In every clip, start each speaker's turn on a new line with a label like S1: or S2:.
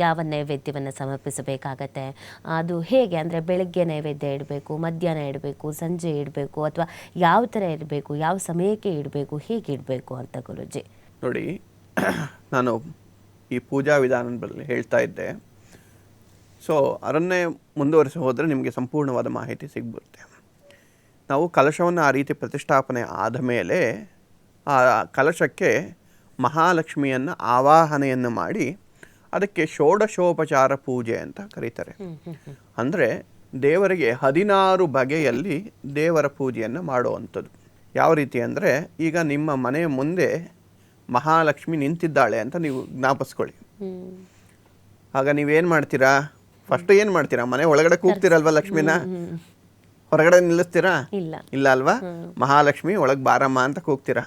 S1: ಯಾವ ನೈವೇದ್ಯವನ್ನು ಸಮರ್ಪಿಸಬೇಕಾಗತ್ತೆ? ಅದು ಹೇಗೆ ಅಂದರೆ ಬೆಳಗ್ಗೆ ನೈವೇದ್ಯ ಇಡಬೇಕು, ಮಧ್ಯಾಹ್ನ ಇಡಬೇಕು, ಸಂಜೆ ಇಡಬೇಕು ಅಥವಾ ಯಾವ ಥರ ಇಡಬೇಕು, ಯಾವ ಸಮಯಕ್ಕೆ ಇಡಬೇಕು, ಹೇಗೆ ಇಡಬೇಕು ಅಂತ ಗುರುಜಿ?
S2: ನೋಡಿ, ನಾನು ಈ ಪೂಜಾ ವಿಧಾನದಲ್ಲಿ ಹೇಳ್ತಾ ಇದ್ದೆ. ಸೊ ಅದನ್ನೇ ಮುಂದುವರಿಸಿ ಹೋದರೆ ನಿಮಗೆ ಸಂಪೂರ್ಣವಾದ ಮಾಹಿತಿ ಸಿಗ್ಬಿಡುತ್ತೆ. ನಾವು ಕಲಶವನ್ನು ಆ ರೀತಿ ಪ್ರತಿಷ್ಠಾಪನೆ ಆದ ಮೇಲೆ ಆ ಕಲಶಕ್ಕೆ ಮಹಾಲಕ್ಷ್ಮಿಯನ್ನು ಆವಾಹನೆಯನ್ನು ಮಾಡಿ ಅದಕ್ಕೆ ಷೋಡಶೋಪಚಾರ ಪೂಜೆ ಅಂತ ಕರೀತಾರೆ. ಅಂದರೆ ದೇವರಿಗೆ ಹದಿನಾರು ಬಗೆಯಲ್ಲಿ ದೇವರ ಪೂಜೆಯನ್ನು ಮಾಡುವಂಥದ್ದು. ಯಾವ ರೀತಿ ಅಂದರೆ ಈಗ ನಿಮ್ಮ ಮನೆಯ ಮುಂದೆ ಮಹಾಲಕ್ಷ್ಮಿ ನಿಂತಿದ್ದಾಳೆ ಅಂತ ನೀವು ಜ್ಞಾಪಿಸ್ಕೊಳ್ಳಿ. ಆಗ ನೀವೇನು ಮಾಡ್ತೀರಾ? ಫಸ್ಟ್ ಏನು ಮಾಡ್ತೀರಾ? ಮನೆ ಒಳಗಡೆ ಕೂಗ್ತೀರಲ್ವ ಲಕ್ಷ್ಮಿನ? ಹೊರಗಡೆ ನಿಲ್ಲಿಸ್ತೀರಾ?
S1: ಇಲ್ಲ.
S2: ಅಲ್ವಾ? ಮಹಾಲಕ್ಷ್ಮಿ ಒಳಗೆ ಬಾರಮ್ಮ ಅಂತ ಕೂಗ್ತೀರಾ?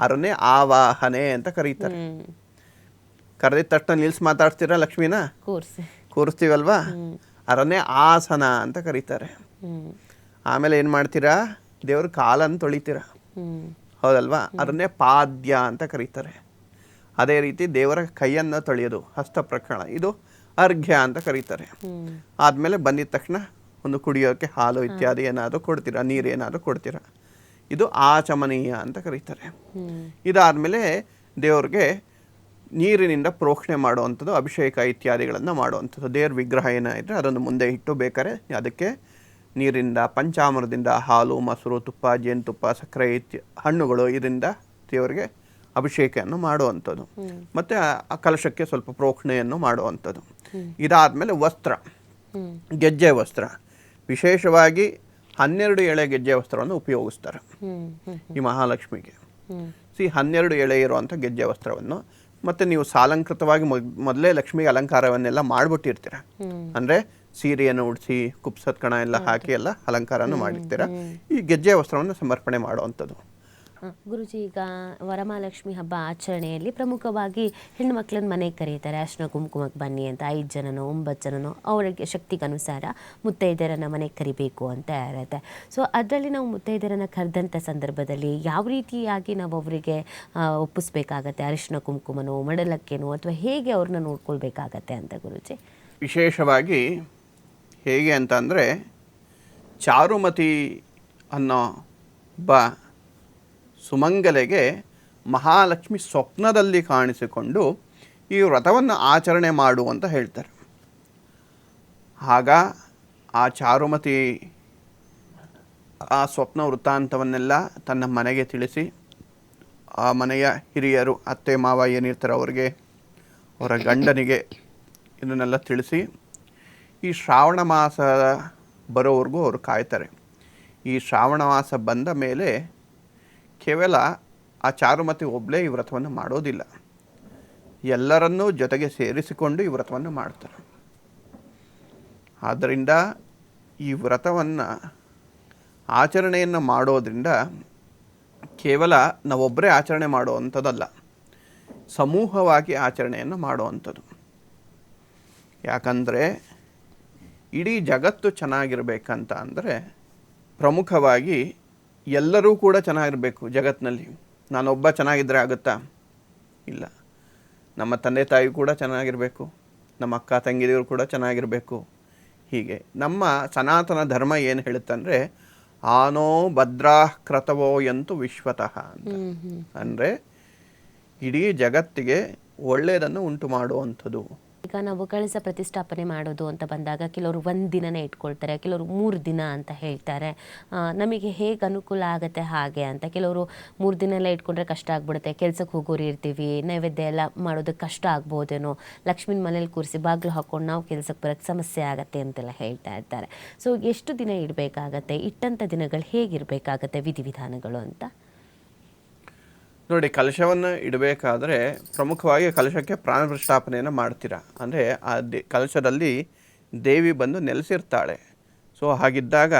S2: ಅದನ್ನೇ ಆವಾಹನೆ ಅಂತ ಕರೀತಾರೆ. ಕರೆದಿದ ತಕ್ಷಣ ನಿಲ್ಸ್ ಮಾತಾಡ್ತೀರಾ ಲಕ್ಷ್ಮೀನ?
S1: ಕೂರ್ಸಿ.
S2: ಕೂರಿಸ್ತೀವಲ್ವಾ? ಅದನ್ನೇ ಆಸನ ಅಂತ ಕರೀತಾರೆ. ಆಮೇಲೆ ಏನು ಮಾಡ್ತೀರಾ? ದೇವ್ರ ಕಾಲನ್ನು ತೊಳಿತೀರ. ಹೌದಲ್ವಾ? ಅದನ್ನೇ ಪಾದ್ಯ ಅಂತ ಕರೀತಾರೆ. ಅದೇ ರೀತಿ ದೇವರ ಕೈಯನ್ನು ತೊಳೆಯೋದು ಹಸ್ತ ಪ್ರಕರಣ ಇದು ಅರ್ಘ್ಯ ಅಂತ ಕರೀತಾರೆ. ಆದಮೇಲೆ ಬಂದಿದ ತಕ್ಷಣ ಒಂದು ಕುಡಿಯೋಕ್ಕೆ ಹಾಲು ಇತ್ಯಾದಿ ಏನಾದರೂ ಕೊಡ್ತೀರಾ ನೀರು ಏನಾದರೂ ಕೊಡ್ತೀರಾ. ಇದು ಆಚಮನೀಯ ಅಂತ ಕರೀತಾರೆ. ಇದಾದಮೇಲೆ ದೇವ್ರಿಗೆ ನೀರಿನಿಂದ ಪ್ರೋಕ್ಷಣೆ ಮಾಡುವಂಥದ್ದು ಅಭಿಷೇಕ ಇತ್ಯಾದಿಗಳನ್ನು ಮಾಡುವಂಥದ್ದು. ದೇವ್ರ ವಿಗ್ರಹ ಏನಾದರೆ ಅದನ್ನು ಮುಂದೆ ಇಟ್ಟು ಬೇಕಾದ್ರೆ ಅದಕ್ಕೆ ನೀರಿಂದ ಪಂಚಾಮೃತದಿಂದ ಹಾಲು ಮೊಸರು ತುಪ್ಪ ಜೇನುತುಪ್ಪ ಸಕ್ಕರೆ ಇತ್ಯ ಹಣ್ಣುಗಳು ಇದರಿಂದ ದೇವರಿಗೆ ಅಭಿಷೇಕವನ್ನು ಮಾಡುವಂಥದ್ದು. ಮತ್ತು ಆ ಕಲಶಕ್ಕೆ ಸ್ವಲ್ಪ ಪ್ರೋಕ್ಷಣೆಯನ್ನು ಮಾಡುವಂಥದ್ದು. ಇದಾದಮೇಲೆ ವಸ್ತ್ರ. ಗೆಜ್ಜೆ ವಸ್ತ್ರ. ವಿಶೇಷವಾಗಿ ಹನ್ನೆರಡು ಎಳೆ ಗೆಜ್ಜೆ ವಸ್ತ್ರವನ್ನು ಉಪಯೋಗಿಸ್ತಾರೆ. ಈ ಮಹಾಲಕ್ಷ್ಮಿಗೆ. ಸಿ ಹನ್ನೆರಡು ಎಳೆ ಇರುವಂಥ ಗೆಜ್ಜೆ ವಸ್ತ್ರವನ್ನು ಮತ್ತು ನೀವು ಸಾಲಂಕೃತವಾಗಿ ಮೊದ್ ಮೊದಲೇ ಲಕ್ಷ್ಮಿಗೆ ಅಲಂಕಾರವನ್ನೆಲ್ಲ ಮಾಡಿಬಿಟ್ಟಿರ್ತೀರ. ಅಂದ್ರೆ ಸೀರೆಯನ್ನು ಉಡಿಸಿ ಕುಪ್ಸದ ಕಣ ಎಲ್ಲ ಹಾಕಿ ಎಲ್ಲ ಅಲಂಕಾರನ ಮಾಡಿರ್ತೀರ. ಈ ಗೆಜ್ಜೆ ವಸ್ತ್ರವನ್ನು ಸಮರ್ಪಣೆ ಮಾಡುವಂಥದ್ದು.
S1: ಗುರುಜಿ, ಈಗ ವರಮಹಾಲಕ್ಷ್ಮಿ ಹಬ್ಬ ಆಚರಣೆಯಲ್ಲಿ ಪ್ರಮುಖವಾಗಿ ಹೆಣ್ಣು ಮಕ್ಕಳನ್ನ ಮನೆಗೆ ಕರೀತಾರೆ ಅರ್ಶಿನ ಕುಂಕುಮಕ್ಕೆ ಬನ್ನಿ ಅಂತ ಐದು ಜನನೋ, ಒಂಬತ್ತು ಜನನೋ, ಅವರಿಗೆ ಶಕ್ತಿಗನುಸಾರ ಮುತ್ತೈದೆಯರನ್ನು ಮನೆಗೆ ಕರಿಬೇಕು ಅಂತ ಇರುತ್ತೆ. ಸೊ ಅದರಲ್ಲಿ ನಾವು ಮುತ್ತೈದೆಯರನ್ನ ಕರೆದಂಥ ಸಂದರ್ಭದಲ್ಲಿ ಯಾವ ರೀತಿಯಾಗಿ ನಾವು ಅವರಿಗೆ ಒಪ್ಪಿಸ್ಬೇಕಾಗತ್ತೆ? ಅರಿಶಿನ ಕುಂಕುಮನೋ, ಮಡಲಕ್ಕೇನೋ, ಅಥವಾ ಹೇಗೆ ಅವ್ರನ್ನ ನೋಡ್ಕೊಳ್ಬೇಕಾಗತ್ತೆ ಅಂತ ಗುರುಜಿ?
S2: ವಿಶೇಷವಾಗಿ ಹೇಗೆ ಅಂತಂದರೆ ಚಾರುಮತಿ ಅನ್ನೋ ಒಬ್ಬ ಸುಮಂಗಲೆಗೆ ಮಹಾಲಕ್ಷ್ಮಿ ಸ್ವಪ್ನದಲ್ಲಿ ಕಾಣಿಸಿಕೊಂಡು ಈ ವ್ರತವನ್ನು ಆಚರಣೆ ಮಾಡು ಅಂತ ಹೇಳ್ತಾರೆ. ಆಗ ಆ ಚಾರುಮತಿ ಆ ಸ್ವಪ್ನ ವೃತ್ತಾಂತವನ್ನೆಲ್ಲ ತನ್ನ ಮನೆಗೆ ತಿಳಿಸಿ, ಆ ಮನೆಯ ಹಿರಿಯರು, ಅತ್ತೆ, ಮಾವ ಏನಿರ್ತಾರೆ ಅವರಿಗೆ, ಅವರ ಗಂಡನಿಗೆ ಇದನ್ನೆಲ್ಲ ತಿಳಿಸಿ ಈ ಶ್ರಾವಣ ಮಾಸ ಬರೋವರೆಗೂ ಅವರು ಕಾಯ್ತಾರೆ. ಈ ಶ್ರಾವಣ ಮಾಸ ಬಂದ ಮೇಲೆ ಕೇವಲ ಆ ಚಾರುಮತಿ ಒಬ್ಬಳೇ ಈ ವ್ರತವನ್ನು ಮಾಡೋದಿಲ್ಲ. ಎಲ್ಲರನ್ನೂ ಜೊತೆಗೆ ಸೇರಿಸಿಕೊಂಡು ಈ ವ್ರತವನ್ನು ಮಾಡ್ತಾರೆ. ಆದ್ದರಿಂದ ಈ ವ್ರತವನ್ನು ಆಚರಣೆಯನ್ನು ಮಾಡೋದರಿಂದ ಕೇವಲ ನಾವೊಬ್ಬರೇ ಆಚರಣೆ ಮಾಡುವಂಥದ್ದಲ್ಲ, ಸಮೂಹವಾಗಿ ಆಚರಣೆಯನ್ನು ಮಾಡುವಂಥದ್ದು. ಯಾಕಂದರೆ ಇಡೀ ಜಗತ್ತು ಚೆನ್ನಾಗಿರಬೇಕಂತ ಅಂದರೆ ಪ್ರಮುಖವಾಗಿ ಎಲ್ಲರೂ ಕೂಡ ಚೆನ್ನಾಗಿರಬೇಕು ಜಗತ್ತಿನಲ್ಲಿ ನಾನೊಬ್ಬ ಚೆನ್ನಾಗಿದ್ದರೆ ಆಗುತ್ತಾ? ಇಲ್ಲ. ನಮ್ಮ ತಂದೆ ತಾಯಿ ಕೂಡ ಚೆನ್ನಾಗಿರಬೇಕು. ನಮ್ಮ ಅಕ್ಕ ತಂಗಿದಿರು ಕೂಡ ಚೆನ್ನಾಗಿರಬೇಕು. ಹೀಗೆ ನಮ್ಮ ಸನಾತನ ಧರ್ಮ ಏನು ಹೇಳುತ್ತಂದರೆ ಆನೋ ಭದ್ರಾ ಕ್ರತವೋ ಎಂತು ವಿಶ್ವತಃ ಅಂತ. ಅಂದರೆ ಇಡೀ ಜಗತ್ತಿಗೆ ಒಳ್ಳೆಯದನ್ನು ಉಂಟು ಮಾಡುವಂಥದ್ದು.
S1: ಈಗ ನಾವು ಕಳಸ ಪ್ರತಿಷ್ಠಾಪನೆ ಮಾಡೋದು ಅಂತ ಬಂದಾಗ ಕೆಲವರು ಒಂದು ದಿನನೇ ಇಟ್ಕೊಳ್ತಾರೆ, ಕೆಲವರು ಮೂರು ದಿನ ಅಂತ ಹೇಳ್ತಾರೆ. ನಮಗೆ ಹೇಗೆ ಅನುಕೂಲ ಆಗುತ್ತೆ ಹಾಗೆ ಅಂತ ಕೆಲವರು ಮೂರು ದಿನ ಎಲ್ಲ ಇಟ್ಕೊಂಡ್ರೆ ಕಷ್ಟ ಆಗ್ಬಿಡುತ್ತೆ. ಕೆಲ್ಸಕ್ಕೆ ಹೋಗೋರು ಇರ್ತೀವಿ, ನೈವೇದ್ಯ ಎಲ್ಲ ಮಾಡೋದಕ್ಕೆ ಕಷ್ಟ ಆಗ್ಬೋದೇನೋ. ಲಕ್ಷ್ಮಿನ ಮನೇಲಿ ಕೂರಿಸಿ ಬಾಗಿಲು ಹಾಕ್ಕೊಂಡು ನಾವು ಕೆಲ್ಸಕ್ಕೆ ಬರೋಕ್ಕೆ ಸಮಸ್ಯೆ ಆಗುತ್ತೆ ಅಂತೆಲ್ಲ ಹೇಳ್ತಾ ಇರ್ತಾರೆ. ಸೊ ಎಷ್ಟು ದಿನ ಇಡಬೇಕಾಗತ್ತೆ ಇಟ್ಟಂಥ ದಿನಗಳು ಹೇಗಿರಬೇಕಾಗತ್ತೆ ವಿಧಿವಿಧಾನಗಳು ಅಂತ?
S2: ನೋಡಿ, ಕಲಶವನ್ನು ಇಡಬೇಕಾದ್ರೆ ಪ್ರಮುಖವಾಗಿ ಕಲಶಕ್ಕೆ ಪ್ರಾಣ ಪ್ರತಿಷ್ಠಾಪನೆಯನ್ನು ಮಾಡ್ತೀರಾ? ಅಂದರೆ ಆ ದೇ, ಕಲಶದಲ್ಲಿ ದೇವಿ ಬಂದು ನೆಲೆಸಿರ್ತಾಳೆ. ಸೊ, ಹಾಗಿದ್ದಾಗ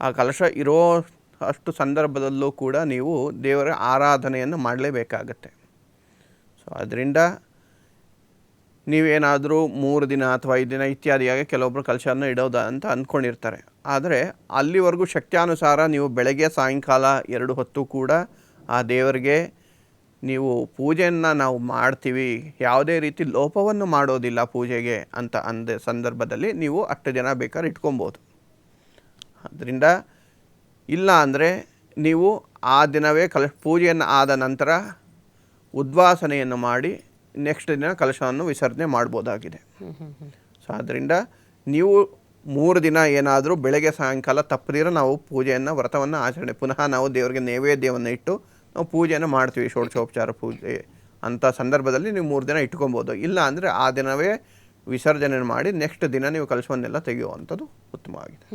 S2: ಆ ಕಲಶ ಇರೋ ಅಷ್ಟು ಸಂದರ್ಭದಲ್ಲೂ ಕೂಡ ನೀವು ದೇವರ ಆರಾಧನೆಯನ್ನು ಮಾಡಲೇಬೇಕಾಗತ್ತೆ. ಸೊ, ಅದರಿಂದ ನೀವೇನಾದರೂ ಮೂರು ದಿನ ಅಥವಾ ಐದು ದಿನ ಇತ್ಯಾದಿಯಾಗಿ ಕೆಲವೊಬ್ಬರು ಕಲಶವನ್ನು ಇಡೋದ ಅಂತ ಅಂದ್ಕೊಂಡಿರ್ತಾರೆ ಆದರೆ ಅಲ್ಲಿವರೆಗೂ ಶಕ್ತಿಯಾನುಸಾರ ನೀವು ಬೆಳಗ್ಗೆ ಸಾಯಂಕಾಲ ಎರಡು ಹೊತ್ತು ಕೂಡ ಆ ದೇವರಿಗೆ ನೀವು ಪೂಜೆಯನ್ನು ನಾವು ಮಾಡ್ತೀವಿ. ಯಾವುದೇ ರೀತಿ ಲೋಪವನ್ನು ಮಾಡೋದಿಲ್ಲ ಪೂಜೆಗೆ ಅಂತ ಅಂದ ಸಂದರ್ಭದಲ್ಲಿ ನೀವು ಅಷ್ಟು ಜನ ಬೇಕಾದ್ರೆ ಇಟ್ಕೊಬೋದು. ಅದರಿಂದ ಇಲ್ಲ ಅಂದರೆ ನೀವು ಆ ದಿನವೇ ಕಲ, ಪೂಜೆಯನ್ನು ಆದ ನಂತರ ಉದ್ವಾಸನೆಯನ್ನು ಮಾಡಿ ನೆಕ್ಸ್ಟ್ ದಿನ ಕಲಶವನ್ನು ವಿಸರ್ಜನೆ ಮಾಡ್ಬೋದಾಗಿದೆ. ಸೊ ಆದ್ದರಿಂದ ನೀವು ಮೂರು ದಿನ ಏನಾದರೂ ಬೆಳಗ್ಗೆ ಸಾಯಂಕಾಲ ತಪ್ಪದಿರೋ ನಾವು ಪೂಜೆಯನ್ನು, ವ್ರತವನ್ನು ಆಚರಣೆ, ಪುನಃ ನಾವು ದೇವರಿಗೆ ನೈವೇದ್ಯವನ್ನು ಇಟ್ಟು ನಾವು ಪೂಜೆಯನ್ನು ಮಾಡ್ತೀವಿ, ಷೋಡಶೋಪಚಾರ ಪೂಜೆ ಅಂಥ ಸಂದರ್ಭದಲ್ಲಿ ನೀವು ಮೂರು ದಿನ ಇಟ್ಕೊಬೋದು. ಇಲ್ಲ ಅಂದರೆ ಆ ದಿನವೇ ವಿಸರ್ಜನೆ ಮಾಡಿ ನೆಕ್ಸ್ಟ್ ದಿನ ನೀವು ಕಲಶವನ್ನೆಲ್ಲ ತೆಗೆಯುವಂಥದ್ದು ಉತ್ತಮವಾಗಿದೆ.